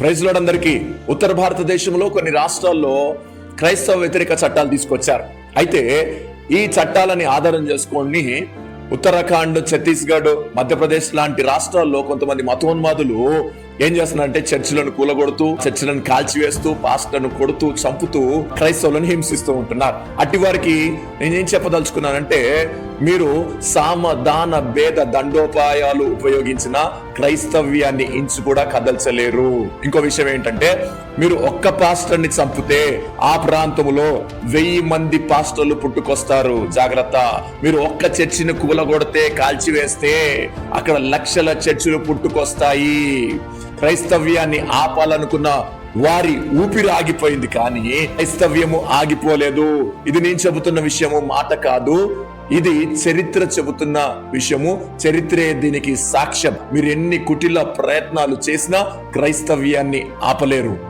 ప్రైజ్లోడందరికీ ఉత్తర భారతదేశంలో కొన్ని రాష్ట్రాల్లో క్రైస్తవ వ్యతిరేక చట్టాలు తీసుకొచ్చారు. అయితే ఈ చట్టాలని ఆధారం చేసుకొని ఉత్తరాఖండ్ ఛత్తీస్గఢ్ మధ్యప్రదేశ్ లాంటి రాష్ట్రాల్లో కొంతమంది మతోన్మాదులు ఏం చేస్తున్నారంటే చర్చిలను కూలగొడుతూ చర్చిలను కాల్చివేస్తూ పాస్టర్ను కొడుతూ చంపుతూ క్రైస్తవులను హింసిస్తూ ఉంటున్నారు. అట్టి వారికి నేనేం చెప్పదలుచుకున్నానంటే మీరు సామ దాన భేద దండోపాయాలు ఉపయోగించిన క్రైస్తవ్యాన్ని ఇంచు కూడా కదల్చలేరు. ఇంకో విషయం ఏంటంటే మీరు ఒక్క పాస్టర్ని చంపితే ఆ ప్రాంతంలో వెయ్యి మంది పాస్టర్లు పుట్టుకొస్తారు. జాగ్రత్త. మీరు ఒక్క చర్చిని కూలగొడితే కాల్చివేస్తే అక్కడ లక్షల చర్చిలు పుట్టుకొస్తాయి. క్రైస్తవ్యాన్ని ఆపాలనుకున్న వారి ఊపిరి ఆగిపోయింది కానీ క్రైస్తవ్యము ఆగిపోలేదు. ఇది నేను చెబుతున్న విషయము మాట కాదు. ఇది చరిత్ర చెబుతున్న విషయము. చరిత్రే దీనికి సాక్ష్యం. మీరు ఎన్ని కుటిల ప్రయత్నాలు చేసినా క్రైస్తవ్యాన్ని ఆపలేరు.